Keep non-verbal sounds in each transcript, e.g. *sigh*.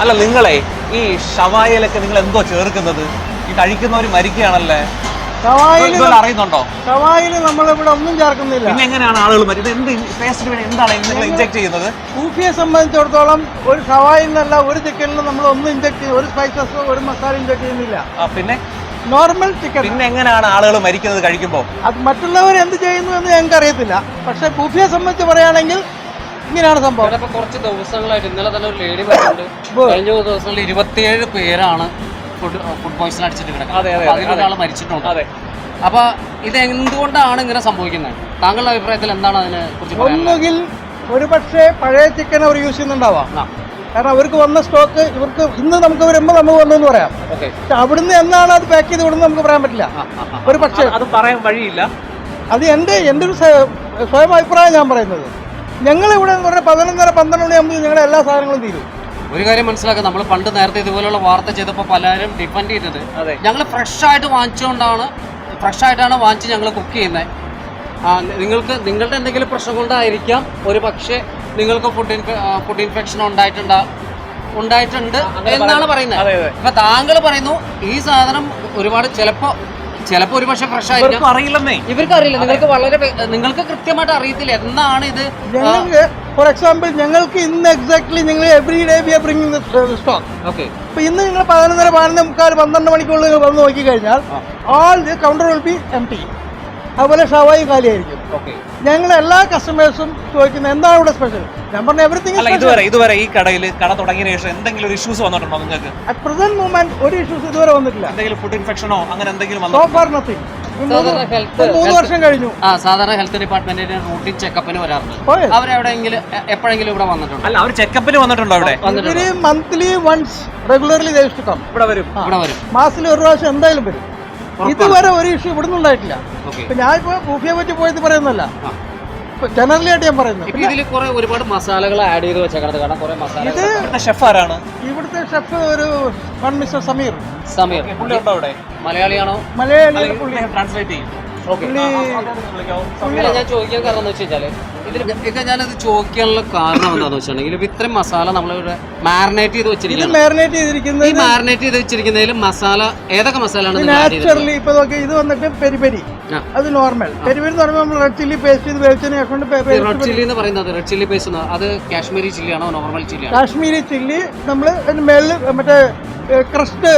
അല്ല നിങ്ങളെ ഈ ഷവായയിലൊക്കെ നിങ്ങൾ എന്തോ ചേർക്കുന്നത്? ഈ കഴിക്കുന്നവർ മരിക്കുകയാണല്ലേ? അറിയുന്നുണ്ടോ? ഷവായിൽ നമ്മളിവിടെ ഒന്നും ചേർക്കുന്നില്ല. പിന്നെ എങ്ങനെയാണ് ആളുകൾ മരിക്കുന്നത് എന്ത് ടേസ്റ്റിന് വേണ്ടി എന്താണ് നിങ്ങൾ ഇഞ്ചെക്ട് ചെയ്യുന്നത്? സൂഫിയെ സംബന്ധിച്ചിടത്തോളം ഒരു ഷവായിൽ നിന്നല്ല ഒരു ചിക്കനിലും നമ്മൾ ഒന്നും ഇൻജെക്ട് ചെയ്യും ഒരു സ്പൈസസോ ഒരു മസാല ഇൻജെക്ട് ചെയ്യുന്നില്ല. പിന്നെ? നോർമൽ ചിക്കൻ പിന്നെ എങ്ങനെയാണ് ആളുകൾ മരിക്കുന്നത് കഴിക്കുമ്പോൾ അത് മറ്റുള്ളവർ എന്ത് ചെയ്യുന്നു എന്ന് ഞങ്ങൾക്ക് അറിയത്തില്ല പക്ഷെ കൂഫിയെ സംബന്ധിച്ച് പറയുകയാണെങ്കിൽ ഇങ്ങനെയാണ് സംഭവം. ഇപ്പൊ കുറച്ച് ദിവസങ്ങളായിട്ട് ഇന്നലെ തന്നെ ഒരു ലേഡി പറഞ്ഞിട്ടുണ്ട് കഴിഞ്ഞ ദിവസങ്ങളിൽ ഇരുപത്തിയേഴ് പേരാണ് ഫുഡ് ഫുഡ് പോയിസൺ അടിച്ചിട്ട് കിടക്കുന്നത്. അതെ, അതെ, അതിലൊരാൾ മരിച്ചിട്ടുണ്ട്. അതെ. അപ്പൊ ഇത് എന്തുകൊണ്ടാണ് ഇങ്ങനെ സംഭവിക്കുന്നത്? താങ്കളുടെ അഭിപ്രായത്തിൽ എന്താണ് അതിനെ കുറിച്ച് ഒന്നുകിൽ ഒരു പക്ഷേ പഴയ ചിക്കൻ അവർ യൂസ് ചെയ്യുന്നുണ്ടാവാം. കാരണം അവർക്ക് വന്ന സ്റ്റോക്ക് ഇവർക്ക് ഇന്ന് നമുക്ക് വരുമ്പോൾ നമുക്ക് വന്നു എന്ന് പറയാം. പക്ഷെ അവിടുന്ന് എന്നാണ് അത് പാക്ക് ചെയ്ത് വിടുന്നത് നമുക്ക് പറയാൻ പറ്റില്ല. ഒരു പക്ഷേ അത് പറയാൻ വഴിയില്ല. അത് എന്റെ എന്റെ ഒരു സ്വയം അഭിപ്രായം ഞാൻ പറയുന്നത്. ഞങ്ങൾ ഇവിടെ എന്ന് പറഞ്ഞാൽ പതിനൊന്നര പന്ത്രണ്ട് മണിയാകുമ്പോൾ ഞങ്ങളുടെ എല്ലാ സാധനങ്ങളും തീരും. ഒരു കാര്യം മനസ്സിലാക്കുക നമ്മൾ പണ്ട് നേരത്തെ ഇതുപോലുള്ള വാർത്ത ചെയ്തപ്പോൾ പലരും ഡിപ്പെൻഡ് ചെയ്തത്. അതെ. ഞങ്ങൾ ഫ്രഷ് ആയിട്ട് വാങ്ങിച്ചുകൊണ്ടാണ് ഫ്രഷ് ആയിട്ടാണ് വാങ്ങിച്ച് ഞങ്ങൾ കുക്ക് ചെയ്യുന്നത് നിങ്ങൾക്ക് നിങ്ങളുടെ എന്തെങ്കിലും പ്രശ്നം കൊണ്ടായിരിക്കാം. ഒരു പക്ഷേ നിങ്ങൾക്ക് ഫുഡ് ഫുഡ് ഇൻഫെക്ഷൻ ഉണ്ടായിട്ടുണ്ടാ ഉണ്ടായിട്ടുണ്ട് എന്നാണ് പറയുന്നത്. അപ്പൊ താങ്കൾ പറയുന്നു ഈ സാധനം ഒരുപാട് ചിലപ്പോ ചിലപ്പോ ഒരു പക്ഷേ ഫ്രഷ് ആയിരിക്കും. അറിയില്ലെന്നേ. ഇവർക്ക് അറിയില്ല. നിങ്ങൾക്ക് വളരെ നിങ്ങൾക്ക് കൃത്യമായിട്ട് അറിയത്തില്ല എന്നാണ് ഇത് ഞങ്ങൾക്ക് ഫോർ എക്സാമ്പിൾ ഞങ്ങൾക്ക് ഇന്ന് എക്സാക്ട്ലി നിങ്ങൾ every day we are bringing stock okay ഇപ്പൊ ഇന്ന് നിങ്ങൾ പതിനൊന്നര പതിനൊന്ന് മുക്കാൽ പന്ത്രണ്ട് മണിക്കുള്ളിൽ നിങ്ങൾ വന്ന് നോക്കി കഴിഞ്ഞാൽ all the counter will be M T അതുപോലെ ഷവായി കാലിയായിരിക്കും. ഓക്കെ ഞങ്ങൾ എല്ലാ കസ്റ്റമേഴ്സും ചോദിക്കുന്നത് എന്താണ് ഇവിടെ സ്പെഷ്യൽ ഞാൻ പറഞ്ഞ എവറിത്തിങ് ഇതുവരെ ഇതുവരെ ഈ കടയിൽ കട തുടങ്ങിയ ശേഷം എന്തെങ്കിലും ഒരു ഇഷ്യൂസ് വന്നിട്ടുണ്ടോ നിങ്ങൾക്ക്? അറ്റ് പ്രസന്റ് മൂവ്മെന്റ് ഒരു ഇഷ്യൂസ് ഇതുവരെ വന്നിട്ടില്ല. എന്തെങ്കിലും ഫുഡ് ഇൻഫെക്ഷനോ അങ്ങനെ എന്തെങ്കിലും സോ ഫാർ നത്തിങ് സാധാരണ ഹെൽത്ത് മൂന്ന് വർഷം കഴിഞ്ഞു. ആ സാധാരണ ഹെൽത്ത് ഡിപ്പാർട്ട്മെന്റിന്റെ റൂട്ടീൻ ചെക്കപ്പിന് വരാറുണ്ട്. പോയോ? അവരെവിടെയെങ്കിലും എപ്പോഴെങ്കിലും ഇവിടെ വന്നിട്ടുണ്ട്? അല്ല അവർ ചെക്കപ്പിന് വന്നിട്ടുണ്ടോ ഇവിടെ ഇവർ മന്ത്ലി വൺസ് റെഗുലർലി ഇവിടെ വരും. ഇവിടെ വരും. മാസത്തിൽ ഒരു പ്രാവശ്യം എന്തായാലും വരും. ഇതുവരെ ഒരു ഇഷ്യൂ ഇവിടുന്ന് ഉണ്ടായിട്ടില്ല. ഞാനിപ്പോ ഇപ്പൊ ഞാൻ ഇപ്പൊ ബൂഫിയെ പറ്റി പോയത് പറയുന്നല്ല ജനറലായിട്ട് ജനറലി ആയിട്ട് ഞാൻ പറയുന്നു ഒരുപാട് മസാലകൾ ആഡ് ചെയ്ത് വെച്ചേക്കണത് കാരണം കുറെ മസാല ഇത് ഇവിടുത്തെ ഷെഫ് ആരാണ്? ഇവിടുത്തെ ഷെഫ് ഒരു വൺ മിസ്റ്റർ സമീർ. സമീർ. അവിടെ? മലയാളിയാണോ? മലയാളി ട്രാൻസ്ലേറ്റ് ചെയ്യും. പുള്ളി ഞാൻ ചോദിക്കാൻ കാരണം എന്ന് വെച്ച് കഴിഞ്ഞാൽ ഇതിൽ ഇതൊക്കെ ഞാനത് ചോദിക്കാനുള്ള കാരണം എന്താണെന്ന് വെച്ചിട്ടുണ്ടെങ്കിൽ ഇത്രയും മസാല നമ്മളിവിടെ മാറിനേറ്റ് ചെയ്ത് മാരിനേറ്റ് ഈ മാറിനേറ്റ് മാരിനേറ്റ് ചെയ്ത് വെച്ചിരിക്കുന്നതിൽ മസാല ഏതൊക്കെ മസാലയാണ് നാച്ചുറലി ഇപ്പൊ നോക്കി ഇത് വന്നിട്ട് പെരി പെരി. അത് നോർമൽ പെരി പെരി എന്ന് പറയുമ്പോൾ നമ്മൾ റെഡ് ചില്ലി പേസ്റ്റ് ചെയ്ത് വേവിച്ചതിന് റെഡ് ചില്ലി എന്ന് പറയുന്നത് റെഡ് ചില്ലി പേസ്റ്റ് അത് കാശ്മീരി ചില്ലിയാണോ നോർമൽ ചില്ലി കാശ്മീരി ചില്ലി നമ്മൾ മേളിൽ മറ്റേ ക്രസ്റ്റ്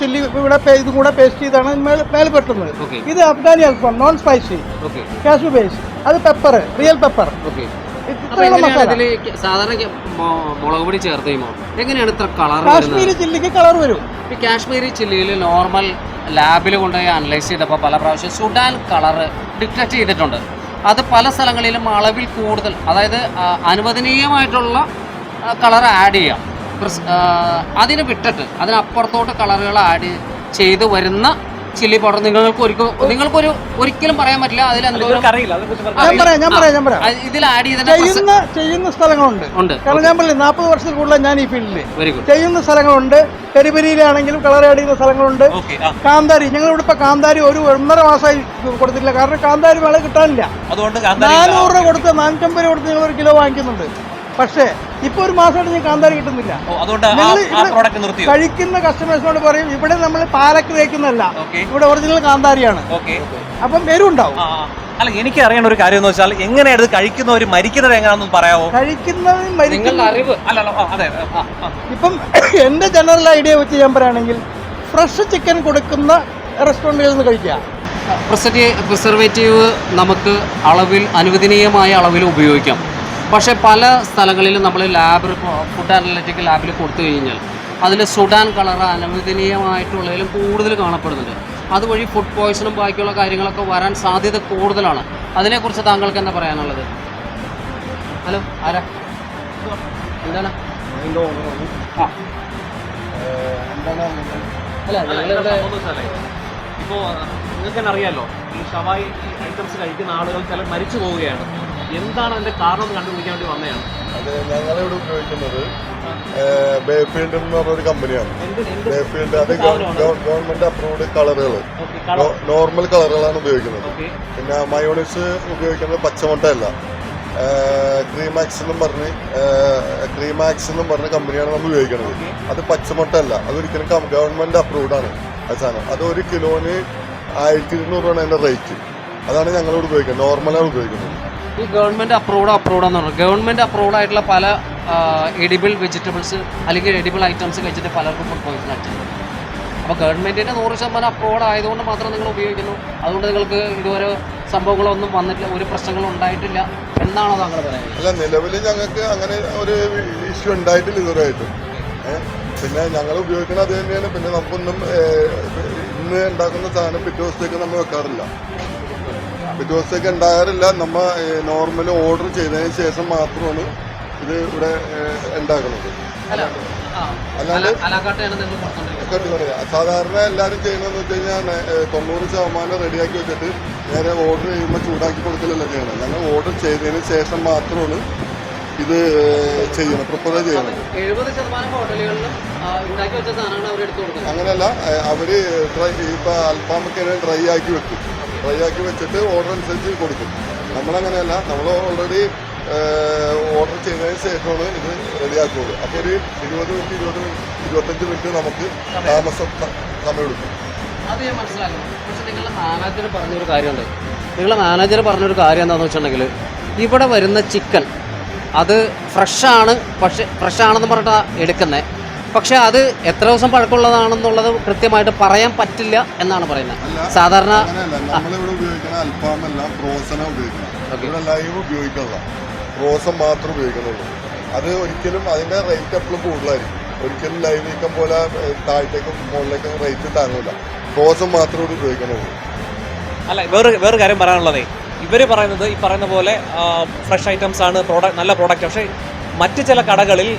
ചില്ലി ഇവിടെ ഇത് കൂടെ പേസ്റ്റ് ചെയ്താണ് മേൽ മേലെ പെട്ടുന്നത്. ഇത് അഫ്ഗാനി അൽഫാം നോൺ സ്പൈസി കാശ്മീർ പേസ്റ്റ് അത് പെപ്പർ റിയൽ പെപ്പർ സാധാരണ മുളക് പൊടി ചേർത്ത് എങ്ങനെയാണ് ഇത്ര കളർ കാശ്മീരി ചില്ലിക്ക് കളർ വരും. കാശ്മീരി ചില്ലിയിൽ നോർമൽ ലാബിൽ കൊണ്ടുപോയി അനലൈസ് ചെയ്തപ്പോൾ പല പ്രാവശ്യം സുഡാൻ കളർ ഡിറ്റക്റ്റ് ചെയ്തിട്ടുണ്ട്. അത് പല സ്ഥലങ്ങളിലും അളവിൽ കൂടുതൽ അതായത് അനുവദനീയമായിട്ടുള്ള കളർ ആഡ് ചെയ്യാം. അതിന് വിട്ടിട്ട് അതിനപ്പുറത്തോട്ട് കളറുകൾ ആഡ് ചെയ്തു വരുന്ന ചില്ലി പൗഡർ നിങ്ങൾക്ക് ഒരിക്കൽ നിങ്ങൾക്കൊരു ഒരിക്കലും പറയാൻ പറ്റില്ല. അതിൽ ഞാൻ പറയാം ഞാൻ പറയാം ഞാൻ പറയാം. ഇതിൽ ആഡ് ചെയ്യുന്ന ചെയ്യുന്ന സ്ഥലങ്ങളുണ്ട്. ഉണ്ട്. കാരണം ഞാൻ പറഞ്ഞില്ല നാൽപ്പത് വർഷത്തിൽ കൂടുതൽ ഞാൻ ഈ ഫീൽഡിൽ വെരി ഗുഡ് ചെയ്യുന്ന സ്ഥലങ്ങളുണ്ട്. പെരിപെരിയിലാണെങ്കിലും കളർ ആഡ് ചെയ്യുന്ന സ്ഥലങ്ങളുണ്ട്. കാന്താരി ഞങ്ങൾ ഇവിടെ ഇപ്പൊ കാന്താരി ഒരു ഒന്നര മാസമായി കൊടുത്തിട്ടില്ല. കാരണം കാന്താരി വിള കിട്ടാനില്ല. അതുകൊണ്ട് കാന്താരി നാനൂറ് രൂപ കൊടുത്ത് നാനൂറ്റമ്പത് രൂപ കൊടുത്ത് ഞങ്ങൾ ഒരു കിലോ വാങ്ങിക്കുന്നുണ്ട്. പക്ഷേ ഇപ്പൊ ഒരു മാസമായിട്ട് ഞാൻ കാന്താരി കിട്ടുന്നില്ല. അതുകൊണ്ട് കഴിക്കുന്ന കസ്റ്റമേഴ്സിനോട് പറയും ഇവിടെ നമ്മൾ പാലക്ക് തേക്കുന്നല്ല ഇവിടെ ഒറിജിനൽ കാന്താരിയാണ്. ഓക്കെ അപ്പം എരുണ്ടാവും. അല്ല എനിക്ക് അറിയേണ്ട ഒരു കാര്യം എന്ന് വെച്ചാൽ എങ്ങനെയാണ് ഇത് കഴിക്കുന്നവർ മരിക്കുന്നത് എങ്ങനെയാണെന്ന് പറയാമോ കഴിക്കുന്നത് അറിവ്. അതെ. ഇപ്പം എന്റെ ജനറൽ ഐഡിയ വെച്ച് ഞാൻ പറയുകയാണെങ്കിൽ ഫ്രഷ് ചിക്കൻ കൊടുക്കുന്ന റെസ്റ്റോറന്റുകളിൽ നിന്ന് കഴിക്കുക. പ്രിസർവേറ്റീവ് നമുക്ക് അളവിൽ അനുവദനീയമായ അളവിൽ ഉപയോഗിക്കാം. പക്ഷേ പല സ്ഥലങ്ങളിലും നമ്മൾ ലാബ് ഫുഡ് അനലറ്റിക് ലാബിൽ കൊടുത്തു കഴിഞ്ഞാൽ അതിൽ സുഡാൻ കളർ അനുവദനീയമായിട്ടുള്ളതിലും കൂടുതൽ കാണപ്പെടുന്നുണ്ട്. അതുവഴി ഫുഡ് പോയ്സണും ബാക്കിയുള്ള കാര്യങ്ങളൊക്കെ വരാൻ സാധ്യത കൂടുതലാണ്. അതിനെക്കുറിച്ച് താങ്കൾക്ക് എന്താ പറയാനുള്ളത്? ഹലോ ആരാ? എന്താണ്? ആ. അല്ല ഞങ്ങളിവിടെ സംഭവം വെച്ചാലേ, ഇപ്പോ നിങ്ങൾക്ക് തന്നെ അറിയാമല്ലോ ഈ ഷവായി ഐറ്റംസ് കഴിക്കുന്ന ആളുകൾ ചില മരിച്ചു പോവുകയാണ്. എന്താണ് അതിന്റെ കാരണം കണ്ടുപിടിക്കാൻ വേണ്ടി വന്നതാണ്. അത് ഞങ്ങളിവിടെ ഉപയോഗിക്കുന്നത് ബേഫീൽഡ് എന്ന് പറഞ്ഞൊരു കമ്പനിയാണ്. ബേഫീൽഡ് അത് ഗവൺമെന്റ് അപ്രൂവ്ഡ് കളറുകൾ നോർമൽ കളറുകളാണ് ഉപയോഗിക്കുന്നത്. പിന്നെ മയോണിസ് ഉപയോഗിക്കുന്നത് പച്ചമുട്ടയല്ല. ക്രീമാക്സ് എന്നും പറഞ്ഞ് ക്രീമാക്സ് എന്നും പറഞ്ഞ കമ്പനിയാണ് നമ്മൾ ഉപയോഗിക്കുന്നത്. അത് പച്ചമുട്ടയല്ല. അതൊരിക്കലും ഗവൺമെന്റ് അപ്രൂവ്ഡ് ആണ് ആ സാധനം. അത് ഒരു കിലോന് ആയിരത്തി ഇരുന്നൂറ് രൂപയാണ് അതിന്റെ റേറ്റ് അതാണ് ഞങ്ങളോട് ഉപയോഗിക്കുന്നത്. നോർമലാണ് ഉപയോഗിക്കുന്നത്. ഈ ഗവൺമെന്റ് അപ്രൂവ്ഡ് അപ്രൂവ്ഡ് എന്ന് പറഞ്ഞു. ഗവൺമെന്റ് അപ്രൂവ്ഡ് ആയിട്ടുള്ള പല എഡിബിൾ വെജിറ്റബിൾസ് അല്ലെങ്കിൽ എഡിബിൾ ഐറ്റംസ് കഴിച്ചിട്ട് പലർക്കും ഫുഡ് പോയിസൺ അടിച്ചിട്ടുണ്ട് അപ്പോൾ ഗവൺമെന്റിന്റെ നൂറ് ശതമാനം അപ്രൂവ്ഡ് ആയതുകൊണ്ട് മാത്രം നിങ്ങൾ ഉപയോഗിക്കുന്നു. അതുകൊണ്ട് നിങ്ങൾക്ക് ഇതുവരെ സംഭവങ്ങളൊന്നും വന്നിട്ടില്ല ഒരു പ്രശ്നങ്ങളും ഉണ്ടായിട്ടില്ല എന്നാണോ താങ്കൾ പറയുന്നത്? അല്ല നിലവിൽ ഞങ്ങൾക്ക് അങ്ങനെ ഒരു ഇഷ്യൂ ഉണ്ടായിട്ടില്ല ഇതുവരെയായിട്ടും. പിന്നെ ഞങ്ങൾ ഉപയോഗിക്കുന്നത് അത് തന്നെയാണ്. പിന്നെ നമുക്കൊന്നും ഇന്ന് ഉണ്ടാക്കുന്ന സാധനം പിറ്റേ ദിവസത്തേക്ക് നമ്മൾ വെക്കാറില്ല. ദിവസത്തേക്ക് ഉണ്ടാകാറില്ല. നമ്മൾ നോർമൽ ഓർഡർ ചെയ്തതിന് ശേഷം മാത്രമാണ് ഇത് ഇവിടെ ഉണ്ടാക്കുന്നത് അല്ലാണ്ട് സാധാരണ എല്ലാവരും ചെയ്യുന്നതെന്ന് വെച്ച് കഴിഞ്ഞാൽ തൊണ്ണൂറ് ശതമാനം റെഡിയാക്കി വെച്ചിട്ട് നേരെ ഓർഡർ ചെയ്യുമ്പോൾ ചൂടാക്കി കൊടുക്കലല്ല ചെയ്യണം ഞങ്ങൾ ഓർഡർ ചെയ്തതിന് ശേഷം മാത്രമാണ് ഇത് ചെയ്യണം പ്രിപ്പയർ ചെയ്യണം അങ്ങനെയല്ല അവർ ഡ്രൈ ഇപ്പൊ അൽഫാമൊക്കെ ഡ്രൈ ആക്കി വെക്കും. ഡ്രൈ ആക്കി വെച്ചിട്ട് ഓർഡർ അനുസരിച്ച് കൊടുക്കും. നമ്മളങ്ങനെയല്ല നമ്മൾ ഓൾറെഡി ഓർഡർ ചെയ്തതിന് ശേഷമാണ് ഇത് റെഡിയാക്കുള്ളൂ. അപ്പോൾ ഒരു ഇരുപത് മിനിറ്റ് ഇരുപത് ഇരുപത്തഞ്ച് മിനിറ്റ് നമുക്ക് താമസം നമ്മൾ സമയമെടുക്കും. അത് ഞാൻ മനസ്സിലാക്കുന്നു. പക്ഷെ നിങ്ങളുടെ മാനേജർ പറഞ്ഞൊരു കാര്യമുണ്ട്. നിങ്ങളുടെ മാനേജർ പറഞ്ഞൊരു കാര്യം എന്താണെന്ന് വെച്ചിട്ടുണ്ടെങ്കിൽ ഇവിടെ വരുന്ന ചിക്കൻ അത് ഫ്രഷാണ് പക്ഷെ ഫ്രഷാണെന്ന് പറഞ്ഞിട്ടാണ് എടുക്കുന്നത് പക്ഷെ അത് എത്ര ദിവസം പഴക്കമുള്ളതാണെന്നുള്ളത് കൃത്യമായിട്ട് പറയാൻ പറ്റില്ല എന്നാണ് പറയുന്നത്. സാധാരണ നമ്മളിവിടെ ഉപയോഗിക്കുന്ന അൽഫാമെല്ലാം ഫ്രോസനാ ഉപയോഗിക്കുന്നത്. Okay. ഇവിടെ ലൈവ് മാത്രം ഉപയോഗിക്കുന്നുള്ളൂ. അത് ഒരിക്കലും അതിന്റെ റേറ്റ് എപ്പോഴും കൂടുതലായിരിക്കും. ഒരിക്കലും ലൈവ് നീക്കം പോലെ താഴത്തേക്കും മുകളിലേക്കും റേറ്റ് താങ്ങൂല. റോസം മാത്രമേ ഇവിടെ ഉപയോഗിക്കുന്നുള്ളൂ. അല്ല വേറെ വേറെ കാര്യം പറയാനുള്ളതേ. ഇവർ പറയുന്നത് ഈ പറയുന്ന പോലെ ഫ്രഷ് ഐറ്റംസ് ആണ് പ്രോഡക്റ്റ് നല്ല പ്രോഡക്റ്റ് പക്ഷേ മറ്റ് ചില കടകളിൽ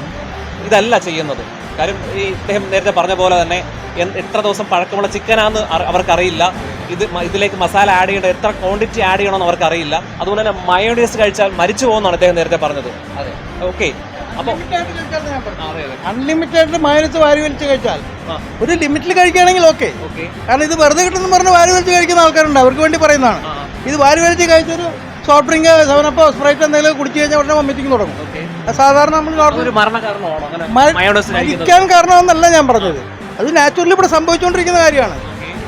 ഇതല്ല ചെയ്യുന്നത്. കാര്യം ഈ ഇദ്ദേഹം നേരത്തെ പറഞ്ഞ പോലെ തന്നെ എത്ര ദിവസം പഴക്കമുള്ള ചിക്കനാന്ന് അവർക്കറിയില്ല. ഇത് ഇതിലേക്ക് മസാല ആഡ് ചെയ്യേണ്ട എത്ര ക്വാണ്ടിറ്റി ആഡ് ചെയ്യണമെന്ന് അവർക്കറിയില്ല. അതുപോലെ തന്നെ മയോണൈസ് കഴിച്ചാൽ മരിച്ചു പോകുമെന്നാണ് അദ്ദേഹം നേരത്തെ പറഞ്ഞത്. അതെ. ഓക്കെ അപ്പോൾ അൺലിമിറ്റഡ് മൈനസ് വാരി വലിച്ച് കഴിച്ചാൽ. ഒരു ലിമിറ്റിൽ കഴിക്കുകയാണെങ്കിൽ ഓക്കെ കാരണം ഇത് വെറുതെ കിട്ടുന്ന പറഞ്ഞ് വാരി വലിച്ച് കഴിക്കുന്ന ആൾക്കാരുണ്ട്. അവർക്ക് വേണ്ടി പറയുന്നതാണ്. ഇത് വാരി വലിച്ച് കഴിച്ചൊരു സോഫ്റ്റ് ഡ്രിങ്ക് സെവനപ്പോ സ്പ്രൈറ്റ് എന്തെങ്കിലും കുടിച്ചു കഴിഞ്ഞാൽ ഉടനെ വമ്മിറ്റിങ് തുടങ്ങും. സാധാരണ നമ്മൾ മരിക്കാൻ കാരണമെന്നല്ല ഞാൻ പറഞ്ഞത്. അത് നാച്ചുറലി ഇവിടെ സംഭവിച്ചുകൊണ്ടിരിക്കുന്ന കാര്യമാണ്.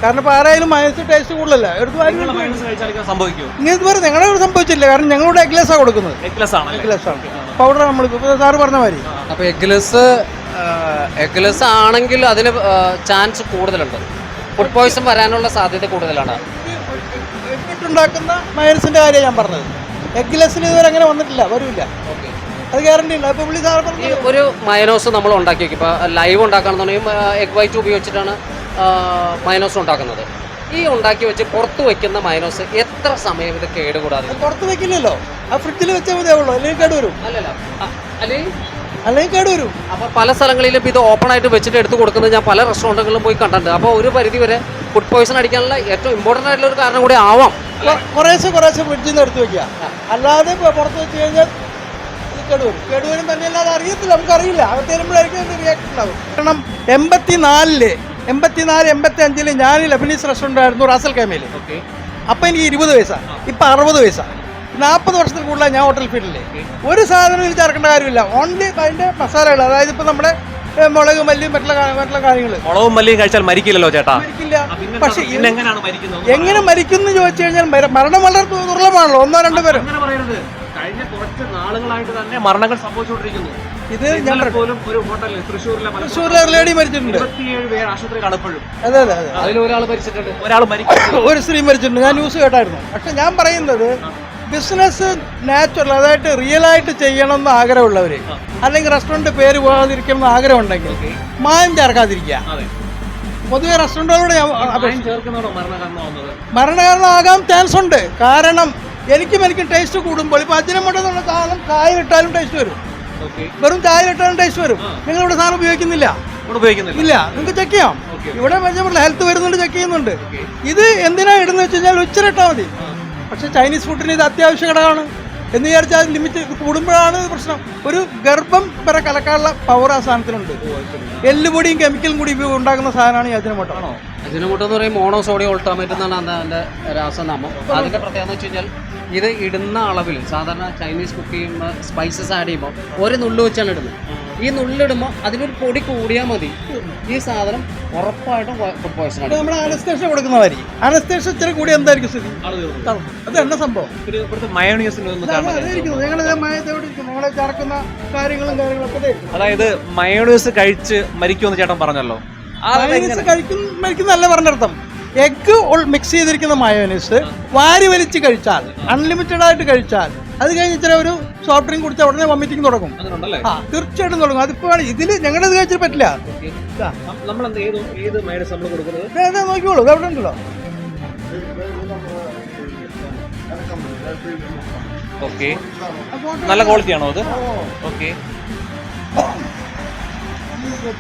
കാരണം ഇപ്പോൾ ആരായാലും മയസ് ടേസ്റ്റ് കൂടുതലല്ല. എടുത്ത് ഇങ്ങനെ ഇതുവരെ ഞങ്ങളുടെ ഇവിടെ സംഭവിച്ചില്ല. കാരണം ഞങ്ങളുടെ എഗ്ലെസ്സാണ് കൊടുക്കുന്നത്. നെക്ലസ് ആണ് കൊടുക്കുന്നത് എഗ്ലെസ്സാണ് പൗഡർ നമ്മൾ സാറ് പറഞ്ഞ മാതിരി. അപ്പോൾ എഗ്ലെസ് എഗ്ലെസ് ആണെങ്കിൽ അതിന് ചാൻസ് കൂടുതലുണ്ട്. ഫുഡ് പോയിസൺ വരാനുള്ള സാധ്യത കൂടുതലാണ്. ഉണ്ടാക്കുന്ന മൈനസിന്റെ കാര്യം ഞാൻ പറഞ്ഞത്. എഗ്ലെസ്സിന് ഇതുവരെ അങ്ങനെ വന്നിട്ടില്ല. വരില്ല അത് ഗ്യാരണ്ടി പുള്ളി പറഞ്ഞു ഒരു മയനോസ് നമ്മൾ ഉണ്ടാക്കി വെക്കും. ഇപ്പോൾ ലൈവ് ഉണ്ടാക്കുകയാണെന്നുണ്ടെങ്കിൽ എഗ് വൈറ്റ് ഉപയോഗിച്ചിട്ടാണ് മയനോസ് ഉണ്ടാക്കുന്നത്. ഈ ഉണ്ടാക്കി വെച്ച് പുറത്ത് വെക്കുന്ന മയനോസ് എത്ര സമയം ഇത് കേടുകൂടാതെ പുറത്ത് വെക്കില്ലല്ലോ. ആ ഫ്രിഡ്ജിൽ വെച്ചാൽ മതിയേ ഉള്ളൂ. അല്ലെങ്കിൽ കേട് വരും അല്ലല്ല. അല്ലെങ്കിൽ അല്ലെങ്കിൽ കേട് വരും അപ്പോൾ പല സ്ഥലങ്ങളിലും ഇത് ഓപ്പൺ ആയിട്ട് വെച്ചിട്ട് എടുത്ത് കൊടുക്കുന്നത് ഞാൻ പല റെസ്റ്റോറന്റുകളിലും പോയി കണ്ടിട്ടുണ്ട്. അപ്പോൾ ഒരു പരിധി വരെ ഫുഡ് പോയ്സൺ അടിക്കാനുള്ള ഏറ്റവും ഇമ്പോർട്ടന്റ് ആയിട്ടുള്ള ഒരു കാരണം കൂടി ആവാം. കുറേശ്ശെ കുറേശ്ശെ ഫ്രിഡ്ജിൽ നിന്ന് എടുത്ത് വെക്കുക. അല്ലാതെ പുറത്ത് വെച്ച് കഴിഞ്ഞാൽ കേടുവരും. കേടുവരും തന്നെയല്ല അത് അറിയത്തില്ല നമുക്കറിയില്ല. അകത്ത് വരുമ്പോഴായിരിക്കും റിയാക്ഷൻ ഉണ്ടാവും കാരണം എൺപത്തിനാലിൽ എൺപത്തിനാല് എൺപത്തി അഞ്ചിൽ ഞാൻ ലബനീസ് റെസ്റ്റോറന്റ് ആയിരുന്നു റാസൽ കേമയിൽ അപ്പം എനിക്ക് ഇരുപത് വയസ്സാണ് ഇപ്പം അറുപത് വയസ്സാണ് നാൽപ്പത് വർഷത്തിൽ കൂടുതലാണ് ഞാൻ ഹോട്ടൽ ഫീൽഡിൽ ഒരു സാധനം ഇതിൽ ചേർക്കേണ്ട കാര്യമില്ല. ഓൺലി അതിന്റെ മസാലകൾ അതായത് ഇപ്പം നമ്മുടെ മുളകും മല്ലിയും മറ്റുള്ള മറ്റുള്ള കാര്യങ്ങൾ മുളകും മല്ലിയും കഴിച്ചാൽ മരിക്കില്ലല്ലോ ചേട്ടാ? മരിക്കില്ല. പക്ഷെ എങ്ങനെ മരിക്കുന്നു ചോദിച്ചു കഴിഞ്ഞാൽ മരണം വളരെ ദുർലഭമാണല്ലോ ഒന്നോ രണ്ടോ പേരും. കഴിഞ്ഞ കുറച്ച് നാളുകളായിട്ട് തന്നെ മരണങ്ങൾ സംഭവിച്ചുകൊണ്ടിരിക്കുന്നു. ഇത് ഞാൻ പോലും ഒരു ഹോട്ടലിൽ തൃശ്ശൂരിലെ തൃശ്ശൂരിലെ ലേഡി മരിച്ചിട്ടുണ്ട്. ഇരുപത്തിയേഴ് പേർ ആശുപത്രി കടപ്പോഴും അതെ അതെ അതെ. അതിൽ ഒരാൾ മരിച്ചിട്ടുണ്ട്. ഒരാൾ മരിക്കും *coughs* ഒരു സ്ത്രീ മരിച്ചിട്ടുണ്ട്. ഞാൻ ന്യൂസ് കേട്ടായിരുന്നു. പക്ഷെ ഞാൻ പറയുന്നത് ബിസിനസ് നാച്ചുറൽ അതായത് റിയൽ ആയിട്ട് ചെയ്യണം എന്ന് ആഗ്രഹമുള്ളവര് അല്ലെങ്കിൽ റെസ്റ്റോറന്റ് പേര് പോകാതിരിക്കണം എന്ന് ആഗ്രഹമുണ്ടെങ്കിൽ മായം ചേർക്കാതിരിക്കുക. പൊതുവെ റെസ്റ്റോറന്റുകളോട് മരണകാരണമാകാൻ ചാൻസ് ഉണ്ട്. കാരണം എനിക്കും എനിക്കും ടേസ്റ്റ് കൂടുമ്പോൾ ഇപ്പോൾ അജിനമോട്ട എന്നുള്ള സാധനം ചായയിലിട്ടാലും ടേസ്റ്റ് വരും. വെറും ചായയിലിട്ടാലും ടേസ്റ്റ് വരും. നിങ്ങൾ ഇവിടെ സാധനം ഉപയോഗിക്കുന്നില്ല. ഇല്ല. നിങ്ങൾക്ക് ചെക്ക് ചെയ്യാം. ഇവിടെ മെച്ചപ്പെട്ട ഹെൽത്ത് വരുന്നുണ്ട് ചെക്ക് ചെയ്യുന്നുണ്ട്. ഇത് എന്തിനാ ഇടുന്നത് വെച്ച് കഴിഞ്ഞാൽ ഉച്ചരിട്ടാൽ മതി. പക്ഷെ ചൈനീസ് ഫുഡിന് ഇത് അത്യാവശ്യ ഘടകമാണ്. എന്ന് വിചാരിച്ചാൽ ലിമിറ്റ് കൂടുമ്പോഴാണ് പ്രശ്നം. ഒരു ഗർഭം വരെ കലക്കാനുള്ള പവർ ആ സാധനത്തിനുണ്ട് എല്ലുപൊടിയും കെമിക്കലും കൂടി ഉണ്ടാക്കുന്ന സാധനമാണ് ഈ അജിനമോട്ടോ. ആണോ? അജിനോമോട്ടോ എന്ന് പറയുമ്പോൾ മോണോ സോഡിയം എന്നാണ് അതിന്റെ രാസനാമം. അതിന്റെ പ്രത്യേകത എന്ന് വെച്ച് കഴിഞ്ഞാൽ ഇത് ഇടുന്ന അളവിൽ സാധാരണ ചൈനീസ് കുക്ക് ചെയ്യുമ്പോൾ സ്പൈസസ് ആഡ് ചെയ്യുമ്പോൾ ഒരു നുള്ളു വെച്ചാണ് ഇടുന്നത്. ഈ നുള്ളിടുമ്പോൾ അതിനൊരു പൊടി കൂടിയാൽ മതി. ഈ സാധനം ഉറപ്പായിട്ടും ഫുഡ് ആണ്. നമ്മുടെ അനസ്തേഷ കൊടുക്കുന്നതായിരിക്കും. അനസ്തേഷ ഇച്ചിരി കൂടി എന്തായിരിക്കും സ്ഥിതി. അത് എന്ന സംഭവം? ഞങ്ങളെ ചേർക്കുന്ന കാര്യങ്ങളും കാര്യങ്ങളൊക്കെ അതായത് മയോണീസ് കഴിച്ച് മരിക്കുമെന്ന് ചേട്ടൻ പറഞ്ഞല്ലോ. കഴിക്കും മരിക്കുന്നല്ല പറഞ്ഞർത്ഥം. എഗ്ഗ് മിക്സ് ചെയ്തിരിക്കുന്ന മയോനീസ് വാരി വലിച്ച് കഴിച്ചാൽ അൺലിമിറ്റഡ് ആയിട്ട് കഴിച്ചാൽ അത് കഴിഞ്ഞ് ഇച്ചിരി ഒരു സോഫ്റ്റ് ഡ്രിങ്ക് കുടിച്ച ഉടനെ വോമിറ്റിംഗ് തുടങ്ങും. ആ തീർച്ചയായിട്ടും തുടങ്ങും. അതിപ്പോ ഇതിൽ ഞങ്ങളുടെ കഴിച്ചിട്ട് പറ്റില്ല. മയോണീസ് നോക്കിക്കോളൂ. ഇത് അവിടെ ഉണ്ടല്ലോ? ഓക്കെ. നല്ല ക്വാളിറ്റി ആണോ അത്? ഓക്കെ.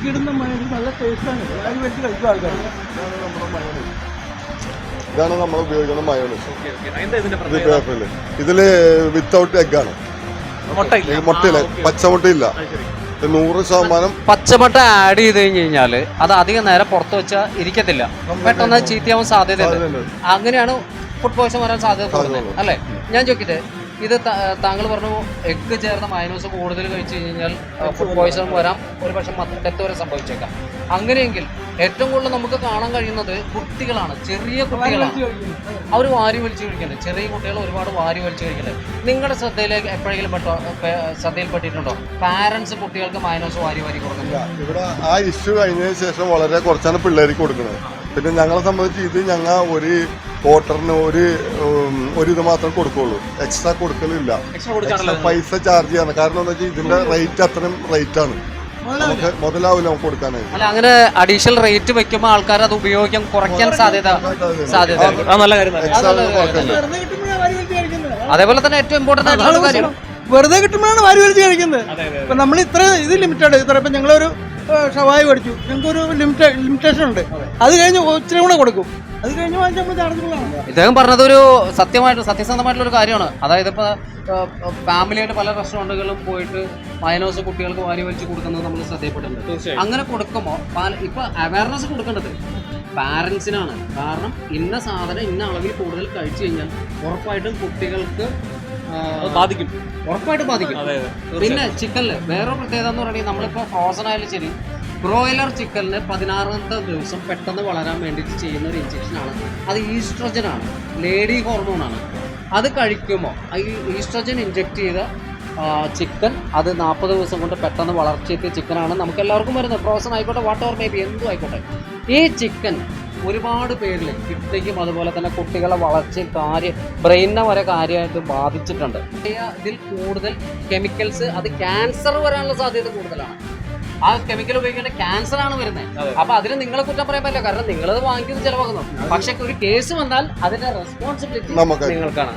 ഇടുന്ന മയോനീസ് നല്ല ടേസ്റ്റാണ് വാരി വെച്ച് കഴിക്കും ആൾക്കാർ ഇതാണ് നമ്മൾ ഉപയോഗിക്കുന്ന മയോണൈസ്. ഇത് ഇതിൽ വിത്തൗട്ട് എഗ്ഗാണ് മുട്ടയില്ല. മുട്ടയില്ല. പച്ചമുട്ടയില്ല. നൂറ് ശതമാനം പച്ചമുട്ട ആഡ് ചെയ്ത് കഴിഞ്ഞ് കഴിഞ്ഞാൽ അത് അധികം നേരം പുറത്ത് വെച്ചാൽ ഇരിക്കത്തില്ല. പെട്ടെന്ന് ചീത്തയാവാൻ സാധ്യതയുണ്ട്. സാധ്യതയുണ്ട്. അങ്ങനെയാണ് ഫുഡ് പോയ്സൺ വരാൻ സാധ്യത കൂടുതൽ അല്ലേ? ഞാൻ ചോദിക്കട്ടെ ഇത് താങ്കൾ പറഞ്ഞു എഗ്ഗ് ചേർന്ന മൈനോസ് കൂടുതൽ കഴിച്ചു കഴിഞ്ഞാൽ ഫുഡ് പോയ്സൺ വരാം. ഒരു പക്ഷെ മത്തത്ത് വരെ സംഭവിച്ചേക്കാം. അങ്ങനെയെങ്കിൽ ഏറ്റവും കൂടുതൽ നമുക്ക് കാണാൻ കഴിയുന്നത് കുട്ടികളാണ് ചെറിയ കുട്ടികളാണ്. അവർ വാരി വലിച്ചു കഴിക്കുന്നുണ്ട് ചെറിയ കുട്ടികൾ ഒരുപാട് വാരി വലിച്ചു കഴിക്കുന്നുണ്ട് നിങ്ങളുടെ ശ്രദ്ധയിലേക്ക് എപ്പോഴെങ്കിലും പെട്ടോ ശ്രദ്ധയിൽപ്പെട്ടിട്ടുണ്ടോ? പാരൻസ് കുട്ടികൾക്ക് മൈനോസ് വാരി വാരി കൊടുക്കുന്നത്. ഇവിടെ ആ ഇഷ്യൂ കഴിഞ്ഞതിന് ശേഷം വളരെ കുറച്ചാണ് പിള്ളേർക്ക് കൊടുക്കുന്നത്. പിന്നെ ഞങ്ങളെ സംബന്ധിച്ച് ഇത് ഞങ്ങൾ ഒരു ക്വാർട്ടറിന് ഒരു ഒരു ഇത് മാത്രം കൊടുക്കുള്ളൂ. എക്സ്ട്രാ കൊടുക്കലില്ല. എക്സ്ട്രാ പൈസ ചാർജ് ചെയ്യാണ്. കാരണം എന്താ വെച്ചാൽ ഇതിന്റെ റേറ്റ് അത്രയും റേറ്റ് ആണ്. നമുക്ക് മുതലാവില്ല നമുക്ക് കൊടുക്കാനായിട്ട്. അല്ല അങ്ങനെ അഡീഷണൽ റേറ്റ് വെക്കുമ്പോൾ ആൾക്കാർ അത് ഉപയോഗിക്കാൻ കുറയ്ക്കാൻ സാധ്യത സാധ്യത നല്ല കാര്യം അതേപോലെ തന്നെ ഏറ്റവും ഇമ്പോർട്ടന്റ് ആയിട്ടുള്ള കാര്യം വെറുതെ കിട്ടുമ്പോഴാണ് വാരി വലിച്ച് കഴിക്കുന്നത്. അതെ അതെ നമ്മൾ ഇത്ര ഇത് ലിമിറ്റഡ് ഇത്ര ഇപ്പൊ ഞങ്ങളൊരു ഷവായി പഠിച്ചു ഞങ്ങൾക്ക് ഒരു ലിമിറ്റ ലിമിറ്റേഷൻ ഉണ്ട്. അത്. കഴിഞ്ഞ് ഒത്തിരി കൂടെ കൊടുക്കും. അത് കഴിഞ്ഞ് വാങ്ങിച്ചാൽ നമ്മൾ ചാർജബിളാണ്. ഇദ്ദേഹം പറഞ്ഞത് ഒരു സത്യമായിട്ട് സത്യസന്ധമായിട്ടുള്ള ഒരു കാര്യമാണ്. അതായത് ഇപ്പൊ ഫാമിലിയായിട്ട് പല റെസ്റ്റോറന്റുകളിലും പോയിട്ട് മയനോസ് കുട്ടികൾക്ക് വാരി വലിച്ച് കൊടുക്കുന്നത് നമ്മൾ ശ്രദ്ധയപ്പെട്ടിട്ടുണ്ട് അങ്ങനെ കൊടുക്കുമ്പോൾ ഇപ്പൊ അവയർനെസ് കൊടുക്കേണ്ടത് പാരൻസിനാണ് കാരണം ഇന്ന സാധനം ഇന്ന അളവിൽ കൂടുതൽ കഴിച്ചു കഴിഞ്ഞാൽ ഉറപ്പായിട്ടും കുട്ടികൾക്ക് ബാധിക്കും. ഉറപ്പായിട്ട് ബാധിക്കും. പിന്നെ ചിക്കനിൽ വേറൊരു പ്രത്യേകത എന്ന് പറയുന്നത് നമ്മളിപ്പോൾ ഫ്രോസൺ ആയാലും ശരി ബ്രോയിലർ ചിക്കനിന് പതിനാറാമത്തെ ദിവസം പെട്ടെന്ന് വളരാൻ വേണ്ടിയിട്ട് ചെയ്യുന്ന ഒരു ഇഞ്ചക്ഷനാണ് അത് ഈസ്ട്രോജൻ ആണ്. ലേഡി ഹോർമോൺ ആണ്. അത് കഴിക്കുമ്പോൾ ഈ ഈസ്ട്രോജൻ ഇഞ്ചെക്ട് ചെയ്ത ചിക്കൻ അത് നാൽപ്പത് ദിവസം കൊണ്ട് പെട്ടെന്ന് വളർച്ചയെത്തിയ ചിക്കനാണ് നമുക്ക് എല്ലാവർക്കും വരുന്നത്. ഫ്രോസൺ ആയിക്കോട്ടെ വാട്ട് ഓർ മേ ബി എന്തും ആയിക്കോട്ടെ. ഈ ചിക്കൻ ഒരുപാട് പേരിൽ കിട്ടിക്കും അതുപോലെ തന്നെ കുട്ടികളെ വളർച്ചയും കാര്യം ബ്രെയിനിനെ വരെ കാര്യമായിട്ട് ബാധിച്ചിട്ടുണ്ട്. ഇതിൽ കൂടുതൽ കെമിക്കൽസ് അത് ക്യാൻസർ വരാനുള്ള സാധ്യത കൂടുതലാണ്. ആ കെമിക്കൽ ഉപയോഗിക്കേണ്ട ക്യാൻസർ ആണ് വരുന്നത്. അപ്പൊ അതിന് നിങ്ങളെ കുറ്റം പറയാൻ പറ്റില്ല. കാരണം നിങ്ങളത് വാങ്ങിക്കുന്നത് ചെലവാക്കുന്നു. പക്ഷെ ഒരു കേസ് വന്നാൽ അതിന്റെ റെസ്പോൺസിബിലിറ്റി. നിങ്ങൾക്കാണ്.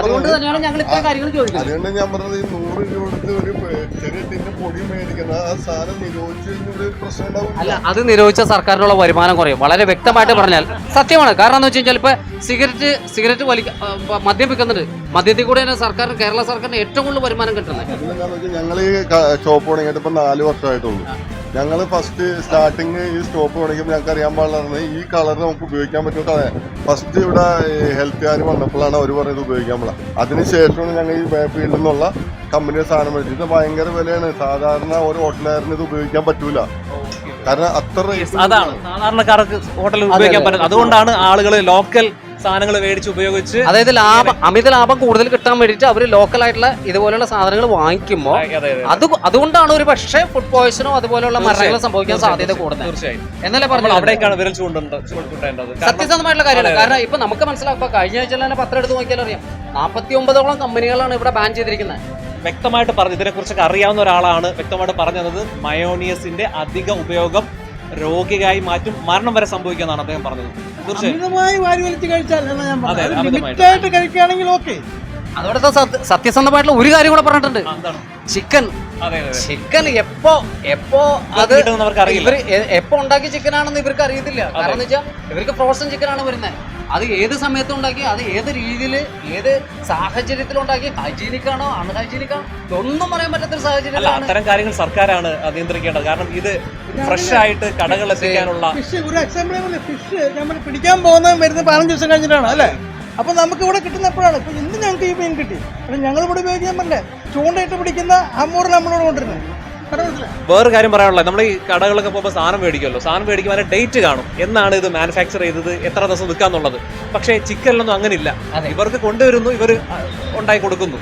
അതുകൊണ്ട് തന്നെയാണ് ഞങ്ങൾ ഇത്ര കാര്യങ്ങൾ ചോദിക്കുന്നത്. അതുകൊണ്ട് ഞാൻ പറഞ്ഞത് ഈ നൂറ് രൂപ കൊടുത്ത് അല്ല അത് നിരോധിച്ച സർക്കാരിനുള്ള വരുമാനം കുറയും. വളരെ വ്യക്തമായിട്ട് പറഞ്ഞാൽ സത്യമാണ്. കാരണം എന്ന് വെച്ച് കഴിഞ്ഞാൽ ഇപ്പൊ സിഗരറ്റ് സിഗരറ്റ് വലിക്ക മദ്യം വിൽക്കുന്നുണ്ട്. മദ്യത്തിൽ കൂടെ തന്നെ സർക്കാർ കേരള സർക്കാരിന് ഏറ്റവും കൂടുതൽ വരുമാനം കിട്ടുന്നത്. ഞങ്ങൾ ഈ ഷോപ്പ് തുടങ്ങിയിട്ട് ഇപ്പൊ നാല് വർഷമായിട്ടുള്ളൂ. ഞങ്ങൾ ഫസ്റ്റ് സ്റ്റാർട്ടിങ് ഈ സ്റ്റോപ്പ് തുടങ്ങിയപ്പോൾ ഞങ്ങൾക്ക് അറിയാൻ പാടില്ലായിരുന്നു. ഈ കളർ നമുക്ക് ഉപയോഗിക്കാൻ പറ്റും ഫസ്റ്റ് ഇവിടെ ഹെൽത്തുകാർ വന്നപ്പോഴാണ് അവർ പറയുന്നത് ഉപയോഗിക്കാൻ പാടില്ല. അതിനുശേഷമാണ് ഞങ്ങൾ ഈ ഫീൽഡിൽ നിന്നുള്ള കമ്പനിയുടെ സാധനം മേടിച്ചത്. ഇത് ഭയങ്കര വിലയാണ്. സാധാരണ ഒരു ഹോട്ടലുകാരന് ഇത് ഉപയോഗിക്കാൻ പറ്റൂല. കാരണം അത്ര അതാണ്. സാധാരണക്കാർക്ക് ഹോട്ടലിൽ ഉപയോഗിക്കാൻ പറ്റും അതുകൊണ്ടാണ് ആളുകൾ ലോക്കൽ സാധനങ്ങൾ മേടിച്ച് ഉപയോഗിച്ച് അതായത് ലാഭം അമിത ലാഭം കൂടുതൽ കിട്ടാൻ വേണ്ടിട്ട് അവർ ലോക്കൽ ആയിട്ടുള്ള ഇതുപോലുള്ള സാധനങ്ങൾ വാങ്ങിക്കുമ്പോൾ അതെ അതെ അത്. അതുകൊണ്ടാണ് ഒരു പക്ഷേ ഫുഡ് പോയ്സണോ അതുപോലെയുള്ള മരണങ്ങൾ സംഭവിക്കാൻ സാധ്യത കൂടുതൽ. തീർച്ചയായും. എന്നല്ലേ പറഞ്ഞു അവിടേക്കാണ് വിരൽ ചൂണ്ടേണ്ടത് സത്യസന്ധമായിട്ടുള്ള കാര്യമാണ് കാരണം ഇപ്പൊ നമുക്ക് മനസ്സിലാക്കാം ഇപ്പൊ കഴിഞ്ഞ ആഴ്ച തന്നെ പത്രം എടുത്ത് നോക്കിയാൽ അറിയാം. നാൽപ്പത്തി ഒമ്പതോളം കമ്പനികളാണ് ഇവിടെ ബാൻ ചെയ്തിരിക്കുന്നത്. വ്യക്തമായിട്ട് പറഞ്ഞു ഇതിനെക്കുറിച്ചൊക്കെ അറിയാവുന്ന ഒരാളാണ് വ്യക്തമായിട്ട് പറഞ്ഞത്. മയോണിയസിന്റെ അധിക ഉപയോഗം രോഗിയായി മാറ്റും മരണം വരെ സംഭവിക്കുമെന്നാണ് അദ്ദേഹം പറഞ്ഞത്. തീർച്ചയായും. അതോടൊപ്പം സത്യ- സത്യസന്ധമായിട്ടുള്ള ഒരു കാര്യം കൂടെ പറഞ്ഞിട്ടുണ്ട്. ചിക്കൻ. ചിക്കൻ എപ്പോ എപ്പോ അത് ഇവർ എപ്പോ ഉണ്ടാക്കിയ ചിക്കൻ ആണെന്ന് ഇവർക്ക് അറിയത്തില്ല. കാരണം വെച്ചാൽ ഇവർക്ക് ഫ്രോസൺ ചിക്കൻ ആണ് വരുന്നത് അത് ഏത് സമയത്ത് ഉണ്ടാക്കി അത് ഏത് രീതിയിൽ ഏത് സാഹചര്യത്തിൽ ഉണ്ടാക്കി ഹൈജീനിക്കാണോ ആണോ അൺഹൈജീനിക് ഒന്നും പറയാൻ പറ്റാത്തൊരു സാഹചര്യം അത്തരം കാര്യങ്ങൾ സർക്കാരാണ് നിയന്ത്രിക്കേണ്ടത്. കാരണം ഇത് ഫ്രഷ് ആയിട്ട് കടകൾ എത്തിക്കാനുള്ള ഫിഷ് ഒരു എക്സാമ്പിൾ ഫിഷ് നമ്മൾ പിടിക്കാൻ പോകുന്ന വരുന്ന പതിനഞ്ച് ദിവസം കഴിഞ്ഞിട്ടാണ് അല്ലേ? അപ്പൊ നമുക്ക് ഇവിടെ കിട്ടുന്ന എപ്പോഴാണ് ഇപ്പൊ ഇന്ന് ഞങ്ങൾക്ക് ഈ മീൻ കിട്ടി. കാരണം ഞങ്ങൾ ഇവിടെ ഉപയോഗിക്കാൻ പറ്റില്ല ചൂണ്ടയിട്ട് പിടിക്കുന്ന അമ്മൂറ് നമ്മളോട് കൊണ്ടിരുന്നത്? വേറൊരു കാര്യം പറയാനുള്ളത്. നമ്മൾ ഈ കടകളൊക്കെ പോകുമ്പോൾ സാധനം മേടിക്കുമല്ലോ. സാധനം മേടിക്കുമ്പോൾ അതിന്റെ ഡേറ്റ് കാണും. എന്നാണ് ഇത് മാനുഫാക്ചർ ചെയ്തത്? എത്ര ദിവസം നിൽക്കാന്നുള്ളത് പക്ഷേ ചിക്കനിലൊന്നും അങ്ങനെ ഇല്ല ഇവർക്ക് കൊണ്ടുവരുന്നു ഇവർ ഉണ്ടായി കൊടുക്കുന്നു.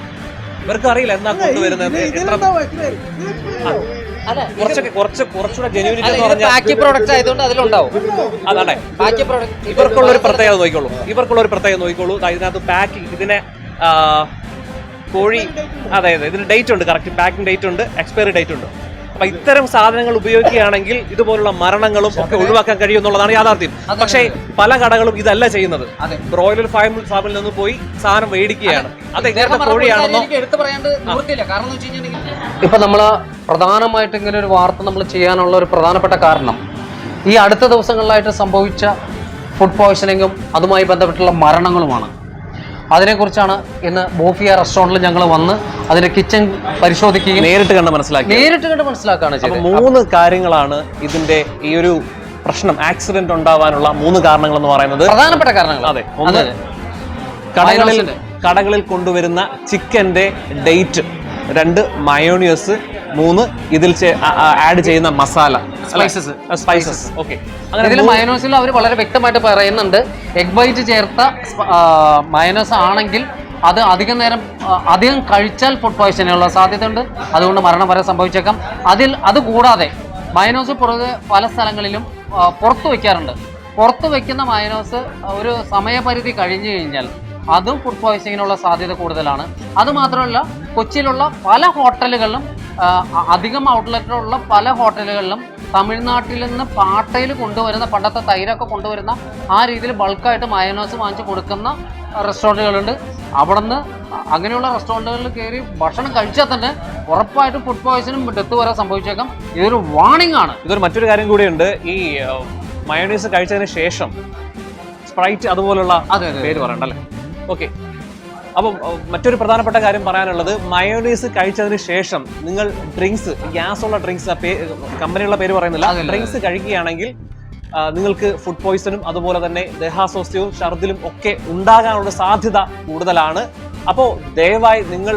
ഇവർക്ക് അറിയില്ല എന്നാ കൊണ്ടുവരുന്നത്. എത്ര കുറച്ചൊക്കെ കുറച്ച് കുറച്ചുകൂടെ ജെന്യൂനിറ്റി പ്രോഡക്റ്റ് ആയതുകൊണ്ട് അതിലുണ്ടാവും. അതാണ് പാക്കി പ്രോഡക്റ്റ് ഇവർക്കുള്ള ഒരു പ്രത്യേകത നോക്കിക്കോളൂ. ഇവർക്കുള്ള ഒരു പ്രത്യേകത നോക്കിക്കോളൂ. ഇതിനകത്ത് പാക്കിംഗ് ഇതിനെ കോഴി അതെ അതെ ഇതിന് ഡേറ്റ് ഉണ്ട് കറക്റ്റ് പാക്കിംഗ് ഡേറ്റ് ഉണ്ട് എക്സ്പയറി ഡേറ്റ് ഉണ്ട്. അപ്പൊ ഇത്തരം സാധനങ്ങൾ ഉപയോഗിക്കുകയാണെങ്കിൽ ഇതുപോലുള്ള മരണങ്ങളും ഒക്കെ ഒഴിവാക്കാൻ കഴിയും എന്നുള്ളതാണ് യാഥാർത്ഥ്യം. പക്ഷേ പല കടകളും ഇതല്ല ചെയ്യുന്നത്. അതെ. ബ്രോയിലർ ഫാമിൽ ഫാമിൽ നിന്ന് പോയി സാധനം മേടിക്കുകയാണ്. അത്. കോഴിയാണെന്നോ ഇപ്പൊ നമ്മൾ പ്രധാനമായിട്ട് ഇങ്ങനെ ഒരു വാർത്ത നമ്മൾ ചെയ്യാനുള്ള ഒരു പ്രധാനപ്പെട്ട കാരണം ഈ അടുത്ത ദിവസങ്ങളിലായിട്ട് സംഭവിച്ച ഫുഡ് പോയ്സണിങ്ങും അതുമായി ബന്ധപ്പെട്ടുള്ള മരണങ്ങളുമാണ്. അതിനെക്കുറിച്ചാണ് ഇന്ന് ബോഫിയ റെസ്റ്റോറന്റിൽ ഞങ്ങൾ വന്ന് അതിന്റെ കിച്ചൺ പരിശോധിക്കുകയും നേരിട്ട് കണ്ട് മനസ്സിലാക്കി നേരിട്ട് കണ്ട് മനസ്സിലാക്കുകയാണ് മൂന്ന് കാര്യങ്ങളാണ് ഇതിന്റെ ഈ ഒരു പ്രശ്നം ആക്സിഡന്റ് ഉണ്ടാവാനുള്ള മൂന്ന് കാരണങ്ങൾ എന്ന് പറയുന്നത്. പ്രധാനപ്പെട്ട കാരണങ്ങൾ. അതെ ഒന്ന് കടകളിൽ കടകളിൽ കൊണ്ടുവരുന്ന ചിക്കന്റെ ഡേറ്റ് രണ്ട് മയോണിയസ് മൂന്ന് ഇതിൽ ആഡ് ചെയ്യുന്ന മസാല. Spices. സ്പൈസസ് ഓക്കെ അങ്ങനെ ഇതിൽ മയനോസിൽ അവർ വളരെ വ്യക്തമായിട്ട് പറയുന്നുണ്ട്. എഗ് വൈറ്റ് ചേർത്ത മയനോസ് ആണെങ്കിൽ അത് അധികം നേരം അധികം കഴിച്ചാൽ ഫുഡ് പോയ്സനുള്ള സാധ്യതയുണ്ട്. അതുകൊണ്ട് മരണം വരെ സംഭവിച്ചേക്കാം. അതിൽ അത് കൂടാതെ മയനോസ് പുറകെ പല സ്ഥലങ്ങളിലും പുറത്ത് വയ്ക്കാറുണ്ട്. പുറത്ത് വെക്കുന്ന മയനോസ് ഒരു സമയപരിധി കഴിഞ്ഞു കഴിഞ്ഞാൽ അതും ഫുഡ് പോയ്സണിങ്ങിനുള്ള സാധ്യത കൂടുതലാണ്. അതുമാത്രമല്ല കൊച്ചിയിലുള്ള പല ഹോട്ടലുകളിലും അധികം ഔട്ട്ലെറ്റിലുള്ള പല ഹോട്ടലുകളിലും തമിഴ്നാട്ടിൽ നിന്ന് പാട്ടയിൽ കൊണ്ടുവരുന്ന പണ്ടത്തെ തൈരൊക്കെ കൊണ്ടുവരുന്ന ആ രീതിയിൽ ബൾക്കായിട്ട് മയനോസ് വാങ്ങിച്ച് കൊടുക്കുന്ന റെസ്റ്റോറന്റുകളുണ്ട് അവിടെ നിന്ന് അങ്ങനെയുള്ള റെസ്റ്റോറന്റുകളിൽ കയറി ഭക്ഷണം കഴിച്ചാൽ തന്നെ ഉറപ്പായിട്ടും ഫുഡ് പോയ്സണും ഡെത്ത് വരെ സംഭവിച്ചേക്കാം. ഇതൊരു വാണിംഗ് ആണ്. ഇതൊരു മറ്റൊരു കാര്യം കൂടിയുണ്ട്. ഈ മയോണൈസ് കഴിച്ചതിന് ശേഷം സ്പ്രൈറ്റ് അതുപോലുള്ള അതെ അതെ പേര് പറയണ്ടല്ലേ? ഓക്കെ. അപ്പം മറ്റൊരു പ്രധാനപ്പെട്ട കാര്യം പറയാനുള്ളത് മയോണൈസ് കഴിച്ചതിന് ശേഷം നിങ്ങൾ ഡ്രിങ്ക്സ് ഗ്യാസ് ഉള്ള ഡ്രിങ്ക്സ് കമ്പനിയുള്ള പേര് പറയുന്നില്ല ഡ്രിങ്ക്സ് കഴിക്കുകയാണെങ്കിൽ നിങ്ങൾക്ക് ഫുഡ് പോയിസണും അതുപോലെ തന്നെ ദേഹാസ്വാസ്ഥ്യവും ഛർദിലും ഒക്കെ ഉണ്ടാകാനുള്ള സാധ്യത കൂടുതലാണ്. അപ്പോൾ ദയവായി നിങ്ങൾ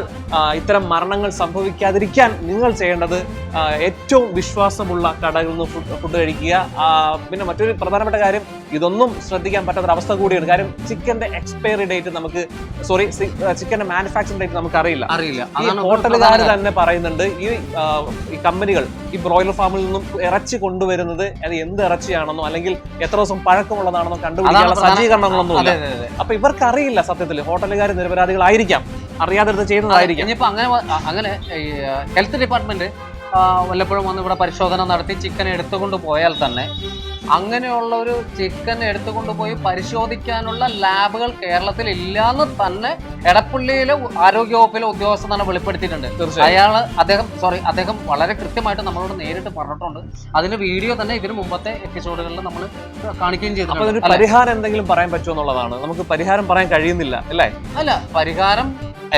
ഇത്തരം മരണങ്ങൾ സംഭവിക്കാതിരിക്കാൻ നിങ്ങൾ ചെയ്യേണ്ടത് ഏറ്റവും വിശ്വാസമുള്ള കടകളിൽ നിന്ന് ഫുഡ് ഫുഡ് കഴിക്കുക. പിന്നെ മറ്റൊരു പ്രധാനപ്പെട്ട കാര്യം ഇതൊന്നും ശ്രദ്ധിക്കാൻ പറ്റാത്ത അവസ്ഥ കൂടിയാണ്. കാര്യം ചിക്കന്റെ എക്സ്പയറി ഡേറ്റ് നമുക്ക് സോറി ചിക്കന്റെ മാനുഫാക്ചറിംഗ് ഡേറ്റ് നമുക്ക് അറിയില്ല. അറിയില്ല. ഈ ഹോട്ടലുകാർ തന്നെ പറയുന്നുണ്ട് ഈ ഈ കമ്പനികൾ ഈ ബ്രോയിലർ ഫാമിൽ നിന്നും ഇറച്ചി കൊണ്ടുവരുന്നത് അത് എന്ത് ഇറച്ചിയാണെന്നോ അല്ലെങ്കിൽ എത്ര ദിവസം പഴക്കമുള്ളതാണെന്നോ കണ്ടുപിടിക്കാനുള്ള സജ്ജീകരണങ്ങളൊന്നും ഇല്ല. അപ്പൊ ഇവർക്ക് അറിയില്ല സത്യത്തിൽ ഹോട്ടലുകാർ നിരപരാധികളായിരിക്കാം. അറിയാതെ ചെയ്യുന്നതായിരിക്കും. ഇനിയിപ്പോ അങ്ങനെ അങ്ങനെ ഹെൽത്ത് ഡിപ്പാർട്ട്മെന്റ് വല്ലപ്പോഴും വന്ന് ഇവിടെ പരിശോധന നടത്തി ചിക്കൻ എടുത്തുകൊണ്ട് പോയാൽ തന്നെ അങ്ങനെയുള്ള ഒരു ചിക്കൻ എടുത്തുകൊണ്ട് പോയി പരിശോധിക്കാനുള്ള ലാബുകൾ കേരളത്തിൽ ഇല്ലാന്ന് തന്നെ എടപ്പള്ളിയിലെ ആരോഗ്യവകുപ്പിലെ ഉദ്യോഗസ്ഥൻ തന്നെ വെളിപ്പെടുത്തിയിട്ടുണ്ട്. അയാൾ അയാൾ അദ്ദേഹം സോറി അദ്ദേഹം വളരെ കൃത്യമായിട്ട് നമ്മളോട് നേരിട്ട് പറഞ്ഞിട്ടുണ്ട്. അതിന്റെ വീഡിയോ തന്നെ ഇതിന് മുമ്പത്തെ എപ്പിസോഡുകളിൽ നമ്മൾ കാണിക്കുകയും ചെയ്തു പരിഹാരം എന്തെങ്കിലും പറയാൻ പറ്റുമോ എന്നുള്ളതാണ്. നമുക്ക് പരിഹാരം പറയാൻ കഴിയുന്നില്ല അല്ലേ? അല്ല പരിഹാരം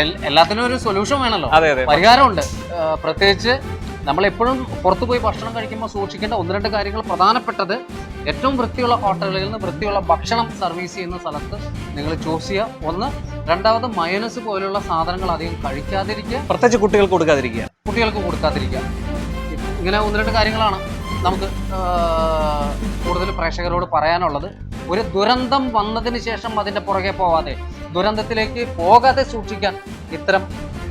എല്ലാത്തിനും ഒരു സൊല്യൂഷൻ വേണമല്ലോ അതെ അതെ. പരിഹാരമുണ്ട്. പ്രത്യേകിച്ച് നമ്മൾ എപ്പോഴും പുറത്തു പോയി ഭക്ഷണം കഴിക്കുമ്പോൾ സൂക്ഷിക്കേണ്ട ഒന്ന് രണ്ട് കാര്യങ്ങൾ പ്രധാനപ്പെട്ടത് ഏറ്റവും വൃത്തിയുള്ള ഹോട്ടലുകളിൽ നിന്ന് വൃത്തിയുള്ള ഭക്ഷണം സർവീസ് ചെയ്യുന്ന സ്ഥലത്ത് നിങ്ങൾ ചൂസ് ചെയ്യുക. ഒന്ന് രണ്ടാമത് മയനസ് പോലുള്ള സാധനങ്ങൾ അധികം കഴിക്കാതിരിക്കുക. പ്രത്യേകിച്ച് കുട്ടികൾക്ക് കൊടുക്കാതിരിക്കുക. കുട്ടികൾക്ക് കൊടുക്കാതിരിക്കുക. ഇങ്ങനെ ഒന്ന് രണ്ട് കാര്യങ്ങളാണ് നമുക്ക് കൂടുതൽ പ്രേക്ഷകരോട് പറയാനുള്ളത്. ഒരു ദുരന്തം വന്നതിന് ശേഷം അതിന്റെ പുറകെ പോവാതെ ദുരന്തത്തിലേക്ക് പോകാതെ സൂക്ഷിക്കാൻ ഇത്തരം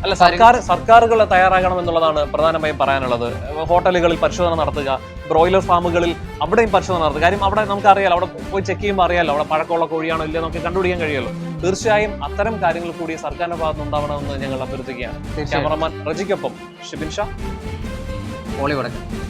അല്ല സർക്കാർ സർക്കാരുകൾ തയ്യാറാകണം എന്നുള്ളതാണ് പ്രധാനമായും പറയാനുള്ളത്. ഹോട്ടലുകളിൽ പരിശോധന നടത്തുക ബ്രോയിലർ ഫാമുകളിൽ അവിടെയും പരിശോധന നടത്തുക. കാര്യം അവിടെ നമുക്ക് അറിയാലോ അവിടെ പോയി ചെക്ക് ചെയ്യുമ്പോൾ അറിയാലോ അവിടെ പഴക്കമുള്ള കോഴിയാണോ ഇല്ലയോ നമുക്ക് കണ്ടുപിടിക്കാൻ കഴിയുമല്ലോ. തീർച്ചയായും അത്തരം കാര്യങ്ങൾ കൂടി സർക്കാരിന്റെ ഭാഗത്ത് ഉണ്ടാവണമെന്ന് ഞങ്ങൾ അഭ്യർത്ഥിക്കുകയാണ്. ക്യാമറമാൻ റജിക്കൊപ്പം ഷിബിൻ ഷാ. ഓളി വടക്ക്